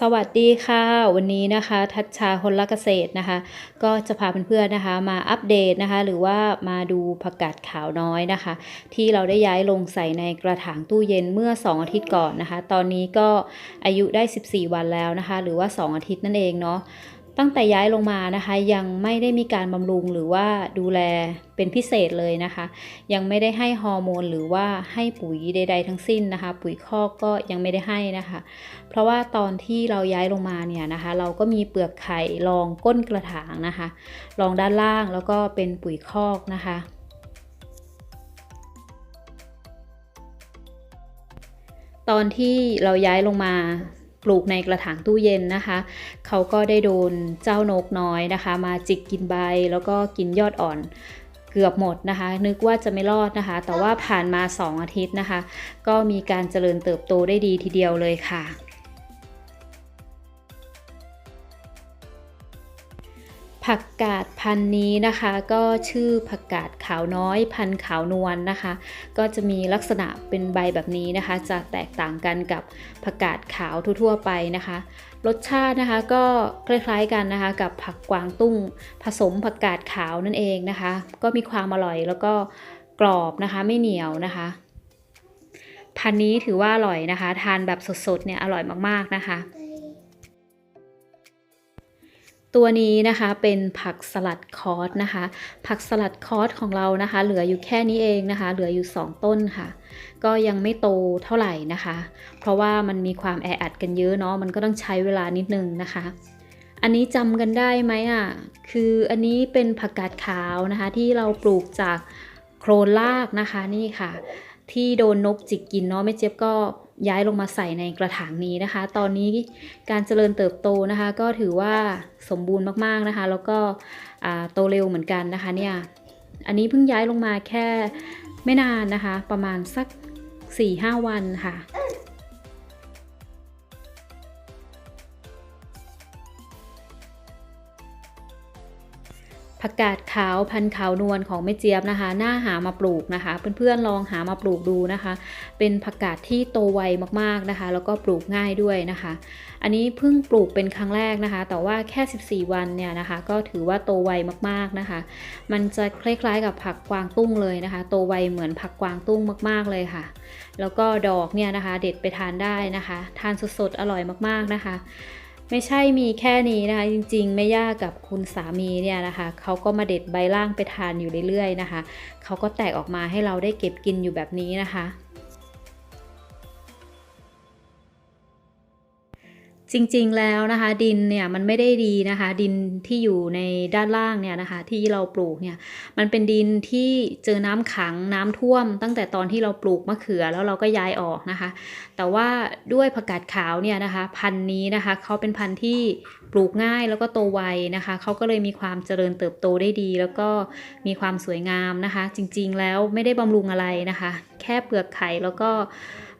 สวัสดีค่ะ วันนี้นะคะ ทัชชาคนละเกษตรนะคะ ก็จะพาเพื่อนๆนะคะ มาอัปเดตนะคะ หรือว่ามาดูผักกาดขาวน้อยนะคะ ที่เราได้ย้ายลงใส่ในกระถางตู้เย็นเมื่อ 2 อาทิตย์ก่อนนะคะ ตอนนี้ก็อายุได้ 14 วันแล้วนะคะ หรือว่า 2 อาทิตย์นั่นเองเนาะ ตั้งแต่ย้ายลงมานะคะยังไม่ได้มีการบำรุงหรือว่าดูแลเป็นพิเศษเลยนะคะ ยังไม่ได้ให้ฮอร์โมนหรือว่าให้ปุ๋ยใด ๆ ทั้งสิ้นนะคะ ปุ๋ยคอกก็ยังไม่ได้ให้นะคะ เพราะว่าตอนที่เราย้ายลงมาเนี่ยนะคะ เราก็มีเปลือกไข่รองก้นกระถางนะคะรองด้านล่างแล้วก็เป็นปุ๋ยคอกนะคะตอนที่เราย้ายลงมา ปลูกในกระถางตู้เย็นนะคะ เขาก็ได้โดนเจ้านกน้อยนะคะ มาจิกกินใบแล้วก็กินยอดอ่อนเกือบหมดนะคะ นึกว่าจะไม่รอดนะคะ แต่ว่าผ่านมา 2 อาทิตย์นะคะ ก็มีการเจริญเติบโตได้ดีทีเดียวเลยค่ะ ผักกาดพันนี้นะคะ ก็ชื่อผักกาดขาวน้อยพันขาวนวลนะคะ ก็จะมีลักษณะเป็นใบแบบนี้นะคะ จะแตกต่างกันกับผักกาดขาวทั่วๆไปนะคะ รสชาตินะคะก็คล้ายๆกันนะคะ กับผักกวางตุ้ง ผสมผักกาดขาวนั่นเองนะคะ ก็มีความอร่อยแล้วก็กรอบนะคะไม่เหนียวนะคะ พันนี้ถือว่าอร่อยนะคะ ทานแบบสดๆเนี่ยอร่อยมากๆนะคะ ตัวนี้นะคะเป็นผักสลัดคอสนะคะ ผักสลัดคอสของเรานะคะ เหลืออยู่แค่นี้เองนะคะ เหลืออยู่ 2 ต้นค่ะ ก็ยังไม่โตเท่าไหร่นะคะ เพราะว่ามันมีความแออัดกันเยอะเนาะมันก็ต้องใช้เวลานิดนึงนะคะ อันนี้จำกันได้ไหมอะคืออันนี้เป็นผักกาดขาวนะคะ ที่เราปลูกจากโครนรากนะคะนี่ค่ะ ที่โดนนกจิกกินเนาะแม่เจี๊ยบก็ย้ายลงมาใส่ในกระถางนี้นะคะ ตอนนี้การเจริญเติบโตนะคะ ก็ถือว่าสมบูรณ์มากๆนะคะ แล้วก็โตเร็วเหมือนกันนะคะเนี่ย อันนี้เพิ่งย้ายลงมาแค่ไม่นานนะคะ ประมาณสัก4-5วันค่ะ ผักกาดขาวพันขาวนวลของแม่เจี๊ยบนะคะน่าหามาปลูกนะคะ เพื่อนๆลองหามาปลูกดูนะคะ เป็นผักกาดที่โตไวมากๆนะคะ แล้วก็ปลูกง่ายด้วยนะคะ อันนี้เพิ่งปลูกเป็นครั้งแรกนะคะ แต่ว่าแค่ 14 วันเนี่ยนะคะ ก็ถือว่าโตไวมากๆนะคะ มันจะคล้ายๆกับผักกวางตุ้งเลยนะคะ โตไวเหมือนผักกวางตุ้งมาก ๆเลยค่ะ แล้วก็ดอกเนี่ยนะคะ เด็ดไปทานได้นะคะ ทานสดๆอร่อยมากๆนะคะ ไม่ใช่มีแค่นี้นะคะ จริงๆแม่ย่ากับคุณสามีเนี่ยนะคะเขาก็มาเด็ดใบล่างไปทานอยู่เรื่อยๆนะคะเขาก็แตกออกมาให้เราได้เก็บกินอยู่แบบนี้นะคะ จริงๆแล้วนะคะดินเนี่ยมันไม่ได้ดีนะคะ ดินที่อยู่ในด้านล่างเนี่ยนะคะ ที่เราปลูกเนี่ยมันเป็นดินที่เจอน้ำขังน้ำท่วม ตั้งแต่ตอนที่เราปลูกมะเขือแล้วเราก็ย้ายออกนะคะ แต่ว่าด้วยผักกาดขาวเนี่ยนะคะ พันธุ์นี้นะคะเขาเป็นพันธุ์ที่ปลูกง่ายแล้วก็โตไวนะคะเขาก็เลยมีความเจริญเติบโตได้ดี แล้วก็มีความสวยงามนะคะ จริงๆแล้วไม่ได้บำรุงอะไรนะคะ แค่เปลือกไข่แล้วก็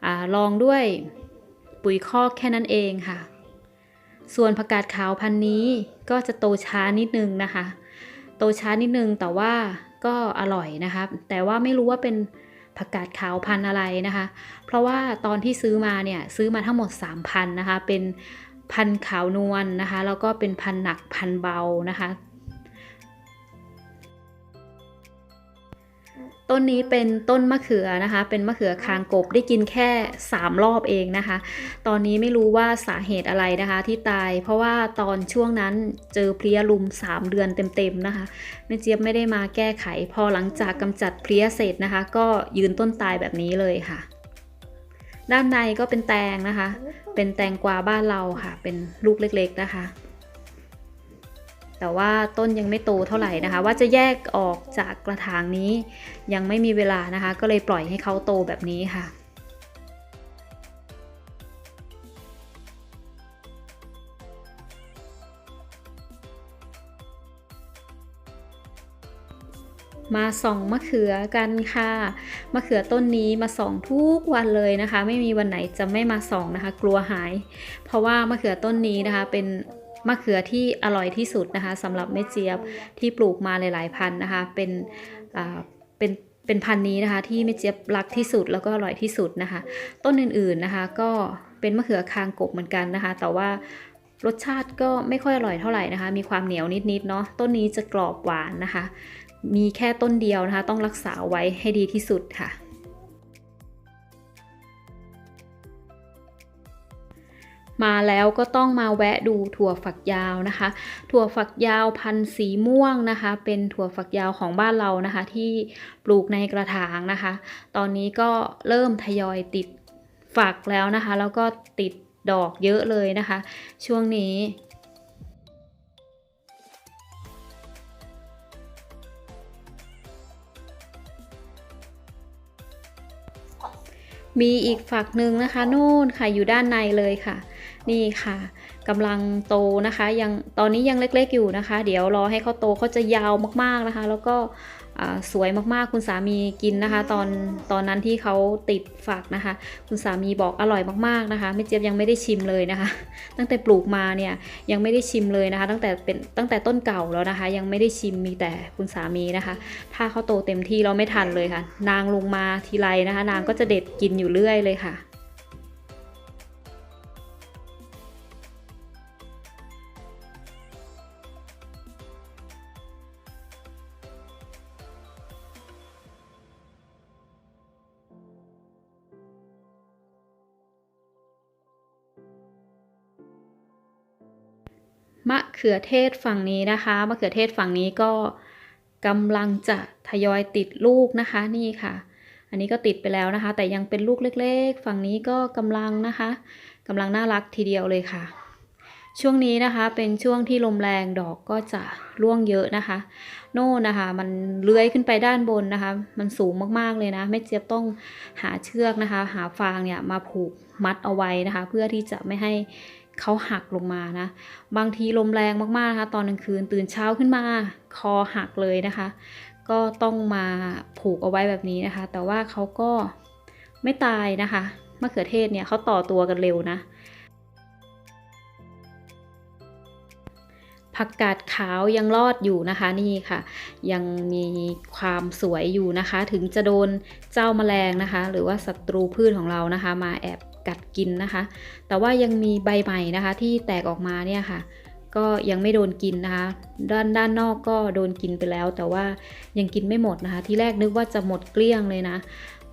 อลองด้วยปุ๋ยคอกแค่นั้นเองค่ะ ส่วนผักกาดขาวพันนี้ก็จะโตช้านิดนึงนะคะ โตช้านิดนึงแต่ว่าก็อร่อยนะคะ แต่ว่าไม่รู้ว่าเป็นผักกาดขาวพันอะไรนะคะ เพราะว่าตอนที่ซื้อมาเนี่ยซื้อมาทั้งหมด 3 พันนะคะ เป็นพันขาวนวลนะคะ แล้วก็เป็นพันหนักพันเบานะคะ ต้นนี้เป็นต้นมะเขือนะคะ เป็นมะเขือคางกบได้กินแค่ 3 รอบเองนะคะ ตอนนี้ไม่รู้ว่าสาเหตุอะไรนะคะที่ตาย เพราะว่าตอนช่วงนั้นเจอเพลี้ยลุม 3 เดือนเต็มๆนะคะแม่เจี๊ยบไม่ได้มาแก้ไข พอหลังจากกำจัดเพลี้ยเสร็จนะคะ ก็ยืนต้นตายแบบนี้เลยค่ะ ด้านในก็เป็นแตงนะคะ เป็นแตงกวาบ้านเราค่ะ เป็นลูกเล็กๆนะคะ แต่ว่าต้นยังไม่โตเท่าไหร่นะคะ ว่าจะแยกออกจากกระถางนี้ ยังไม่มีเวลานะคะ ก็เลยปล่อยให้เขาโตแบบนี้ค่ะมาส่องมะเขือกันค่ะ มะเขือต้นนี้มาส่องทุกวันเลยนะคะ ไม่มีวันไหนจะไม่มาส่องนะคะ กลัวหาย เพราะว่ามะเขือต้นนี้นะคะเป็น มะเขือที่อร่อยที่สุดนะคะสำหรับแม่เจี๊ยบที่ปลูกมาหลาย ๆ พันนะคะ เป็นเป็นเป็นพันนี้นะคะ ที่แม่เจี๊ยบรักที่สุดแล้วก็อร่อยที่สุดนะคะ ต้นอื่นๆนะคะ ก็เป็นมะเขือคางกบเหมือนกันนะคะ แต่ว่ารสชาติก็ไม่ค่อยอร่อยเท่าไหร่นะคะ มีความเหนียวนิดๆเนาะต้นนี้จะกรอบหวานนะคะ มีแค่ต้นเดียวนะคะ ต้องรักษาไว้ให้ดีที่สุดค่ะ มาแล้วก็ต้องมาแวะดูถั่วฝักยาวนะคะ ถั่วฝักยาวพันธุ์สีม่วงนะคะ เป็นถั่วฝักยาวของบ้านเรานะคะ ที่ปลูกในกระถางนะคะ ตอนนี้ก็เริ่มทยอยติดฝักแล้วนะคะ แล้วก็ติดดอกเยอะเลยนะคะ ช่วงนี้มีอีกฝักหนึ่งนะคะ นู่นค่ะอยู่ด้านในเลยค่ะ นี่ค่ะกำลังโตนะคะยังตอนนี้ยังเล็กๆอยู่นะคะ เดี๋ยวรอให้เขาโตเขาจะยาวมากๆนะคะ แล้วก็สวยมากๆ คุณสามีกินนะคะ ตอนตอนนั้นที่เขาติดฝักนะคะ คุณสามีบอกอร่อยมากๆนะคะแม่เจี๊ยบยังไม่ได้ชิมเลยนะคะ ตั้งแต่ปลูกมาเนี่ยยังไม่ได้ชิมเลยนะคะ ตั้งแต่เป็นตั้งแต่ต้นเก่าแล้วนะคะ ยังไม่ได้ชิมมีแต่คุณสามีนะคะ ถ้าเขาโตเต็มที่เราไม่ทันเลยค่ะ นางลงมาทีไรนะคะ นางก็จะเด็ดกินอยู่เรื่อยเลยค่ะ มะเขือเทศฝั่งนี้นะคะมะเขือเทศฝั่งนี้ก็กำลังจะทยอยติดลูกนะคะนี่ค่ะ อันนี้ก็ติดไปแล้วนะคะ แต่ยังเป็นลูกเล็ก ๆ ฝั่งนี้ก็กำลังนะคะกำลังน่ารักทีเดียวเลยค่ะ ช่วงนี้นะคะเป็นช่วงที่ลมแรงดอกก็จะร่วงเยอะนะคะ โน่นนะคะ มันเลื้อยขึ้นไปด้านบนนะคะ มันสูงมากๆเลยนะแม่เจี๊ยบต้องหาเชือกนะคะ หาฟางเนี่ยมาผูกมัดเอาไว้นะคะ เพื่อที่จะไม่ให้ เขาหักลงมานะ บางทีลมแรงมากๆนะคะตอนกลางคืนตื่นเช้าขึ้นมา คอหักเลยนะคะ ก็ต้องมาผูกเอาไว้แบบนี้นะคะ แต่ว่าเขาก็ไม่ตายนะคะมะเขือเทศเนี่ยเขาต่อตัวกันเร็วนะผักกาดขาวยังรอดอยู่นะคะนี่ค่ะ ยังมีความสวยอยู่นะคะ ถึงจะโดนเจ้าแมลงนะคะ หรือว่าศัตรูพืชของเรานะคะ มาแอบ กัดกินนะคะ แต่ว่ายังมีใบใหม่นะคะ ที่แตกออกมาเนี่ยค่ะ ก็ยังไม่โดนกินนะคะ ด้านด้านนอกก็โดนกินไปแล้ว แต่ว่ายังกินไม่หมดนะคะ ที่แรกนึกว่าจะหมดเกลี้ยงเลยนะ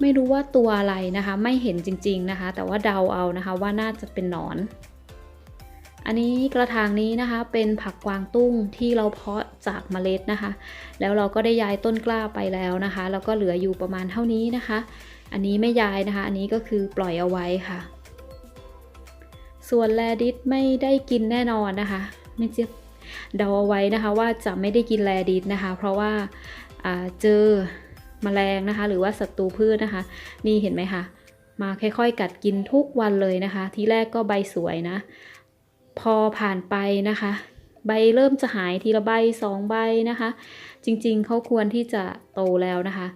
ไม่รู้ว่าตัวอะไรนะคะ ไม่เห็นจริง ๆนะคะ แต่ว่าเดาเอานะคะว่าน่าจะเป็นหนอน อันนี้กระถางนี้นะคะเป็นผักกวางตุ้งที่เราเพาะจากเมล็ดนะคะ แล้วเราก็ได้ย้ายต้นกล้าไปแล้วนะคะ แล้วก็เหลืออยู่ประมาณเท่านี้นะคะ อันนี้ไม่ย้ายนะคะ อันนี้ก็คือปล่อยเอาไว้ค่ะ ส่วนแลดิสไม่ได้กินแน่นอนนะคะ ไม่เจี๊ยบเดาเอาไว้นะคะว่าจะไม่ได้กินแลดิสนะคะ เพราะว่าาเจอแมลงนะคะ หรือว่าศัตรูพืชนะคะ นี่เห็นไหมคะมาค่อยๆ กัดกินทุกวันเลยนะคะ ทีแรกก็ใบสวยนะ พอผ่านไปนะคะ ใบเริ่มจะหายทีละใบสองใบนะคะ จริงๆเขาควรที่จะโตแล้วนะคะ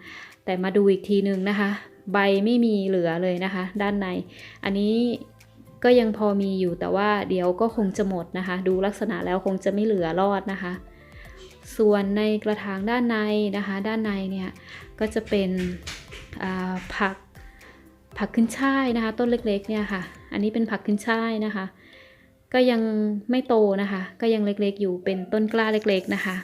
แต่มาดูอีกทีนึงนะคะ ใบไม่มีเหลือเลยนะคะ ด้านใน อันนี้ก็ยังพอมีอยู่แต่ว่าเดี๋ยวก็คงจะหมดนะคะ ดูลักษณะแล้วคงจะไม่เหลือรอดนะคะ ส่วนในกระถางด้านในนะคะ ด้านในเนี่ยก็จะเป็นผักผักขึ้นช่ายนะคะ ต้นเล็กๆเนี่ยค่ะ อันนี้เป็นผักขึ้นช่ายนะคะ ก็ยังไม่โตนะคะ ก็ยังเล็กๆอยู่เป็นต้นกล้าเล็ก ๆนะคะ